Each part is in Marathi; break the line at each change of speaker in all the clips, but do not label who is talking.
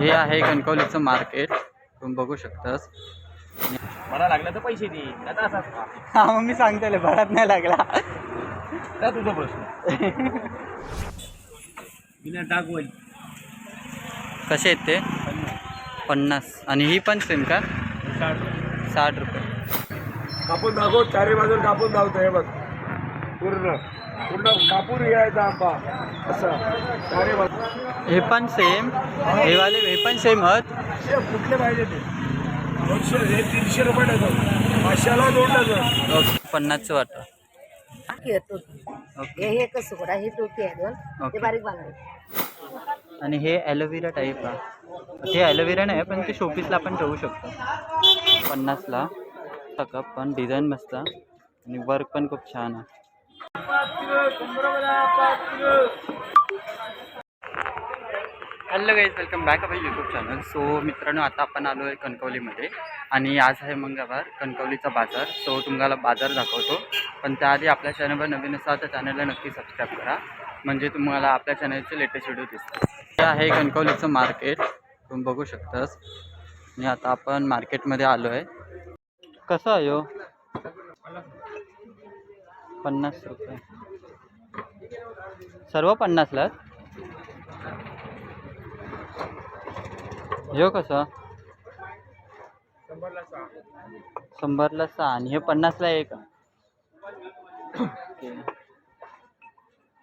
हे आहे कणकवलीचं मार्केट. तुम्ही बघू शकतास.
मला लागलं तर पैसे दे. आता असाच खा.
हा मग मी सांगते भरात नाही लागला.
त्या तुझा प्रश्न. बिना टाकवल.
कसे आहेत ते? पन्नास. आणि ही पण सेम का? साठ रुपये.
कापून दाखव चारी बाजून कापून दाखवतो हे बघ. पूर्ण पूर्ण कापून घ्यायचा आंबा. असं.
हे पण सेम हे वाले हे पण सेम आहेत
हे कुठले पाहिजे ते? दोनशे हे तीनशे रुपये डझन. पाचशेला दोन डझन.
ओके पन्नासचं वाटतं.
हे टोपी.
ओके.
हे हे कसं सोडा हे टोपी आहे दोन.
ओके.
ते बारीक बांगडे
आणि हे ॲलोवेरा टाईप आहे ते ॲलोवेरा नाही पण ते शोपीसला आपण ठेवू शकतो. पन्नासला. कप पण डिझाईन मस्त. आणि वर्क पण खूप छान आहे. Hello guys welcome back our YouTube channel so मित्रांनो आता आपण आलो आहे कणकवलीमध्ये आणि आज आहे मंगळवार कणकवलीचा बाजार. सो तुम्हाला बाजार दाखवतो. पण त्याआधी आपल्या चॅनलवर नवीन असाल तर चॅनलला नक्की सबस्क्राईब करा. म्हणजे तुम्हाला आपल्या चॅनलचे लेटेस्ट व्हिडिओ दिसतात हे आहे कणकवलीचं मार्केट तुम्ही बघू शकतास. आणि आता आपण मार्केटमध्ये आलो आहे. कसं आहे हो? पन्नास रुपये. सर्व पन्नासला हे कसं? शंभरला सहा आणि हे पन्नासला एक.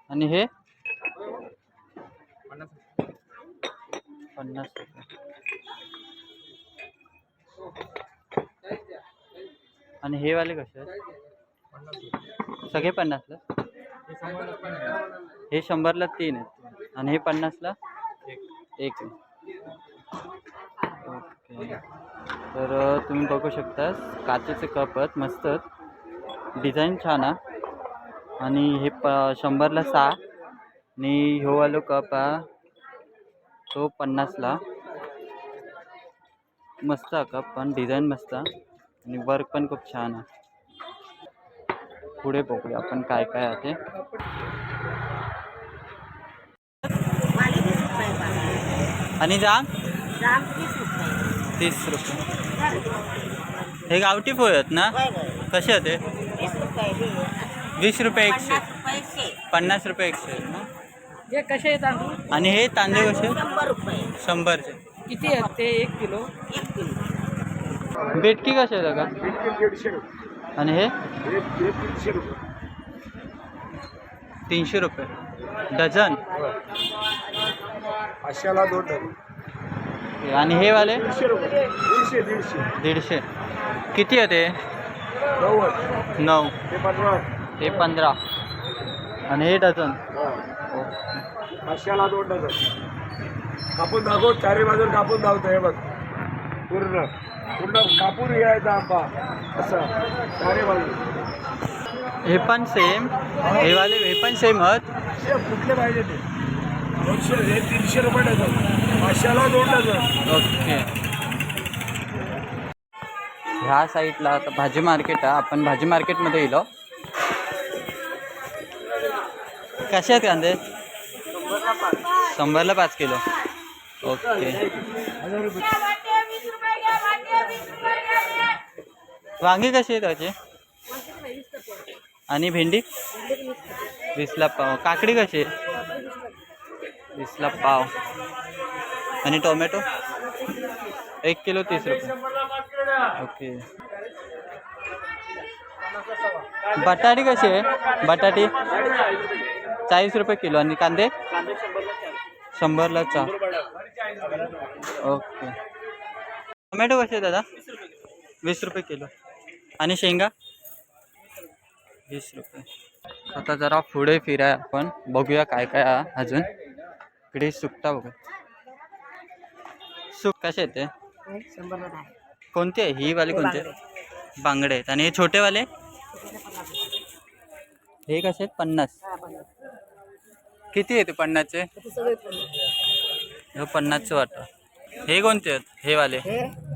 आणि हे? पन्नास. आणि हे वाले कसे आहेत? सगळे पन्नासला? हे शंभरला तीन आहेत. आणि हे पन्नासला एक ओके. तर तुम्ही बघू शकता काचेचे कप आहेत मस्त डिझाईन छान आहे. आणि हे प शंभरला सहा. आणि ह्यो वालो कप आहे. तो पन्नासला. मस्त आहे कप पण डिझाईन मस्त आणि वर्क पण खूप छान आहे. पुढे बघूया आपण काय काय आहे. आणि जाम तीस रुपये. हे गावठी फळ आहेत ना? कसे आहेत ते
वीस रुपये
एकशे.
पन्नास रुपये
एकशे. आहेत ना?
हे कसे आहेत तांदूळ?
आणि हे तांदूळ कसे शंभरचे.
किती आहेत ते? एक किलो.
बेटकी कसे आहेत का आणि हे?
तीनशे रुपये.
तीनशे रुपये. डझन?
पाचशेला दोन डझन.
आणि हे वाले?
दीडशे रुपये. दीडशे दीडशे.
किती आहे ते? नऊ.
ते पंधरा.
आणि हे डझन?
हा. पाचशेला दोन डझन. कापून दाखव चारी बाजून कापून दाखवतो हे बघ. पूर्ण. पूर्ण कापून घ्यायचा आंबा. असं. चारी बाजू.
हे पण सेम हे वाले हे पण सेम आहेत
हे कुठले पाहिजे ते? दोनशे हे तीनशे रुपये डझन. पाचशेला दोन डझन.
ओके. ह्या साईडला आता भाजी मार्केट आहे. आपण भाजी मार्केटमध्ये गेलो कसे आहेत कांदे? शंभरला पाच. किलो. ओके. वांगी कशी आहेत त्याचे आणि भेंडी? वीसला पाव. काकडी कशी आहे? वीसला पाव. आणि टोमॅटो? एक किलो तीस रुपये. ओके. बटाटी कशी आहे? बटाटी? चाळीस रुपये किलो. आणि कांदे? शंभरला चार. ओके. टोमॅटो कसे दादा? वीस रुपये किलो. आणि शेंगा? वीस रुपये. आता जरा पुढे फिराय आपण. बघूया काय काय अजून. इकडे सुकटा बघू. सुक कसे
येते
कोणते आहे? ही वाले कोणते बांगडे आहेत. आणि हे छोटेवाले हे कसे आहेत? पन्नास. किती आहे ते पन्नासचे? हे पन्नासचं वाटतं. हे कोणते आहेत? हे वाले?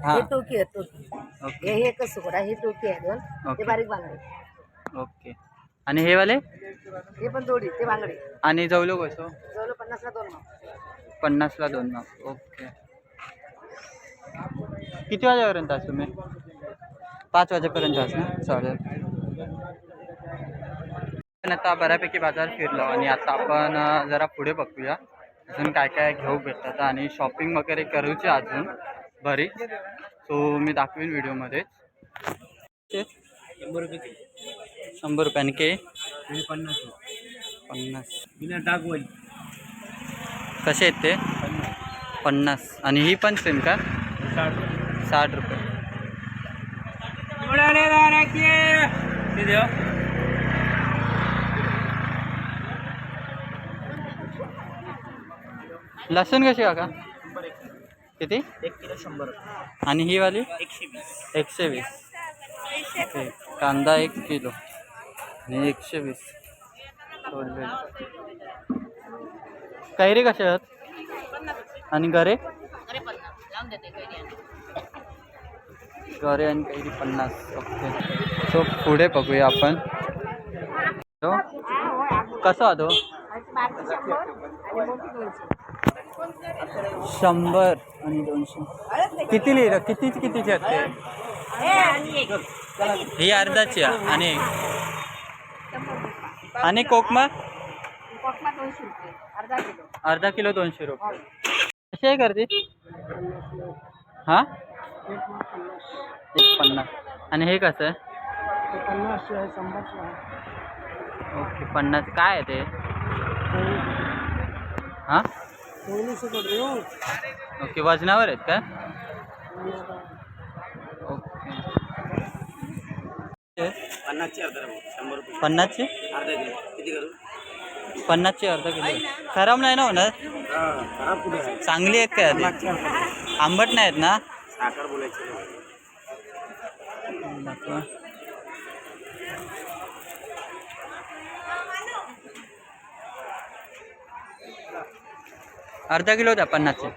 हे. टोकी आहे टोकी
ओके.
हे हे कसं सोडा हे टोकी आहे दोन.
ओके.
ते बारीक बांगडे.
ओके. आणि हे वाले?
हे पण दोडी ते बांगडे.
आणि जवलो कसं?
जवळ पन्नासला दोन माप.
पन्नासला दोन ओके. किती वाजेपर्यंत असू मी पाच वाजेपर्यंत असू ना? चालेल. पण आता बऱ्यापैकी बाजार फिरलो आणि आता आपण अं, जरा पुढे बघूया. अजून काय काय घेऊ भेटतात आणि शॉपिंग वगैरे करूची अजून. बरीच सो मी दाखवीन व्हिडिओमध्ये.
शंभर रुपये
शंभर रुपयाने के?
हे पन्नास.
पन्नास.
बिना टाकवल.
कसे आहेत ते? पन्नास. आणि ही पण सेम का?
साठ
रुपये. लसूण कशी काका? किती?
एक किलो शंभर.
आणि ही वाली?
एकशे वीस.
एकशे वीस. ओके. कांदा एक किलो. आणि एकशे वीस. कैरी कशा आहेत? आणि गरे? गरे आणि कैरी पन्नास. ओके. सो पुढे बघूया आपण? कसं होतो शंभर आणि दोनशे. किती लिहिलं? किती कितीचे आहेत ते? ही अर्धाची आणि आणि कोकमा?
अर्धा किलो
अर्धा किलो दोनशे रुपये. कशी आहे गर्दी? हां? एक पन्नास. आणि हे कसं आहे? ओके पन्नास. काय आहे ते? हां? ओके वजनावर आहेत का? ओके.
पन्नासची अर्धा शंभर रुपये.
पन्नासची?
अर्धा किलो. किती करू?
पन्नासची अर्धा किलो. खराब नाही ना होणार?
खराब कुठे आहे?
चांगली आहेत काय आधी? आंबट नाही आहेत ना?
साखर बोलायची.
दाखवा. अर्धा किलो द्या पन्नासचे.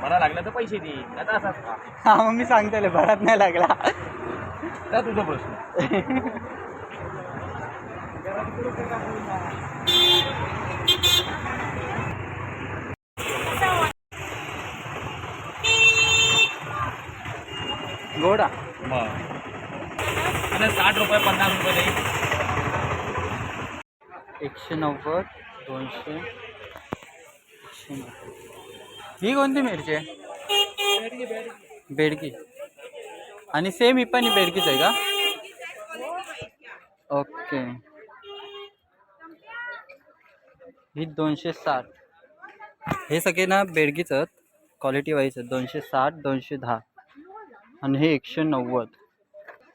मला लागलं तर पैसे दे आता असाच खा
हा मग मी सांगते भरात नाही लागला.
त्या तुझा प्रश्न.
गोडा.
आणि साठ रुपये पन्नास रुपये नाही
एकशे नव्वद दोनशे एकशे नव्वद. ही कोणती मिरची आहे? बेडकी आणि सेम ही पण ही बेडकीच आहे का? ओके ही दोनशे साठ. हे सगळे ना बेडगीच आहेत. क्वालिटी वाईज आहेत. दोनशे साठ दोनशे दहा. आणि हे एकशे नव्वद.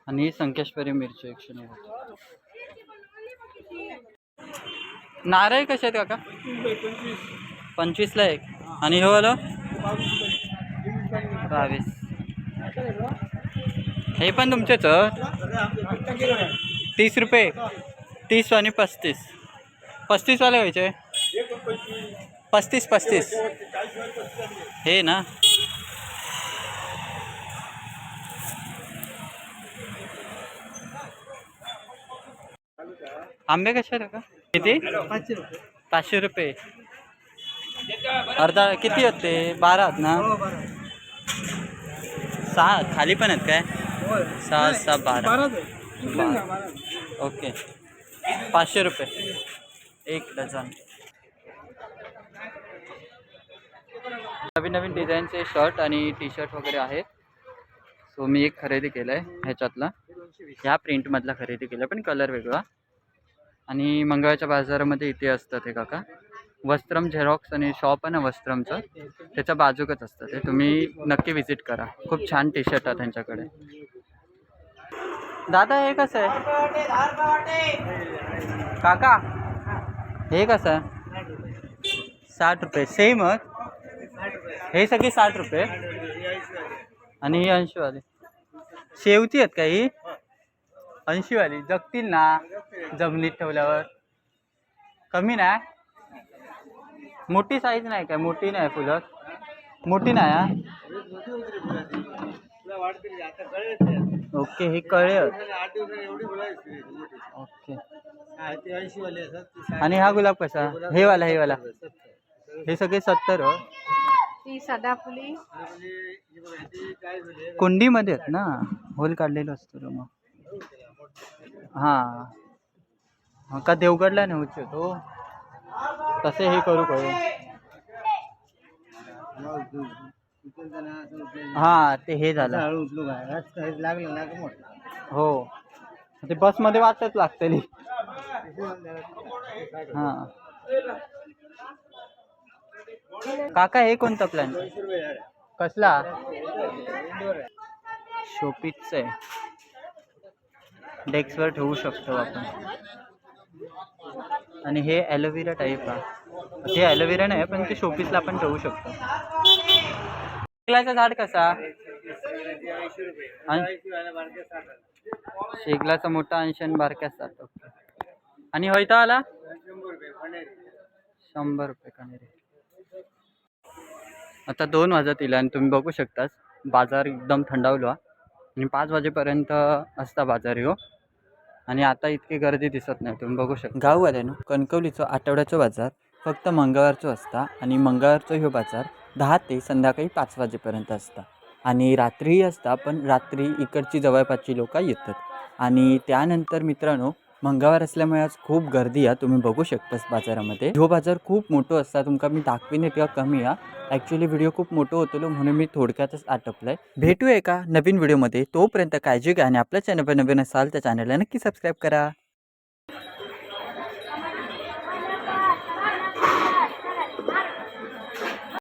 आणि ही संकेश्वरी मिरची एकशे नव्वद. नारळ कसे आहेत काका? पंचवीसला एक. आणि हो आलं बावीस. हे पण तुमचेच तीस रुपये. तीस आणि पस्तीस. पस्तीसवाले व्हायचे? पस्तीस पस्तीस. हे ना. आंबे कसे आहेत का किती?
पाचशे रुपये.
अर्धा किती आहेत ते बारा आहेत ना? सहा आहेत. खाली पण आहेत काय? सहा सहा बारा. ओके. पाचशे रुपये. एक डझन. नवीन नवीन डिझाईनचे शर्ट आणि टी शर्ट वगैरे आहेत. सो मी एक खरेदी केलं आहे ह्याच्यातला. ह्या प्रिंटमधला खरेदी केलं पण कलर वेगळा. आणि मंगळाच्या बाजारामध्ये इथे असतं ते काका. वस्त्रम झेरॉक्स आणि शॉप आहे ना वस्त्रमचं त्याच्या बाजूकच असतं ते. तुम्ही नक्की विजिट करा. खूप छान टी शर्ट आहे त्यांच्याकडे. दादा हे कसं आहे? काका हे कसं आहे? साठ रुपये. सेमच हे सगळे साठ रुपये. आणि ही ऐंशीवाली शेवती आहेत का ही? ऐंशीवाली जगतील ना जमिनीत ठेवल्यावर. कमी नाही. मोठी साईज नाही काय? मोठी नाही फुलं. मोठी नाही हा? ओके हे कळे ओके. आणि हा गुलाब कसा? हे वाला हे वाला. हे सगळे सत्तर हो.
ती सदाफुली
कुंडीमध्ये आहेत ना? होल काढलेलो असतो मग. हां. हा का देवगडला नेऊचे तो तसे हे करू करू हां ते हे झालं. हो. ते बसमध्ये वाचत लागतली हां. काका हे कोणता प्लॅन कसला? शोपीच आहे. डेस्कवर ठेवू शकतो आपण. आणि हे ॲलोवेरा टाईप आहे हे ॲलोवेरा नाही पण ते शोपीसला आपण ठेवू शकतो. शेगलाचं झाड कसा? शेगलाचा मोठा ऐंशी आणि बारक्या साठ आणि होयता आला? शंभर रुपये कनेरी आता दोन वाजत येईल आणि तुम्ही बघू शकताच बाजार एकदम थंडावलो आणि पाच वाजेपर्यंत असता बाजार हो. आणि आता इतकी गर्दी दिसत नाही तुम्ही बघू शकता. गाववाल्यानं कणकवलीचो आठवड्याचो बाजार फक्त मंगळवारचो असता आणि मंगळवारचो ह्यो बाजार दहा ते संध्याकाळी पाच वाजेपर्यंत असता. आणि रात्रीही असता पण रात्री इकडची जवळपासची लोक येतात. आणि त्यानंतर मित्रांनो मंगळवार असल्यामुळे आज खूप गर्दी आहे. तुम्ही बघू शकतास बाजारामध्ये. जो बाजार खूप मोठो असता. तुमका मी दाखवीन किंवा कमी आहे. ॲक्च्युली व्हिडिओ खूप मोठो होतो म्हणून मी थोडक्यातच आटपलाय. भेटू एका नवीन व्हिडिओमध्ये तोपर्यंत काळजी घ्या आणि आपल्या चॅनलवर नवीन असाल तर चॅनलला नक्की सबस्क्राईब करा.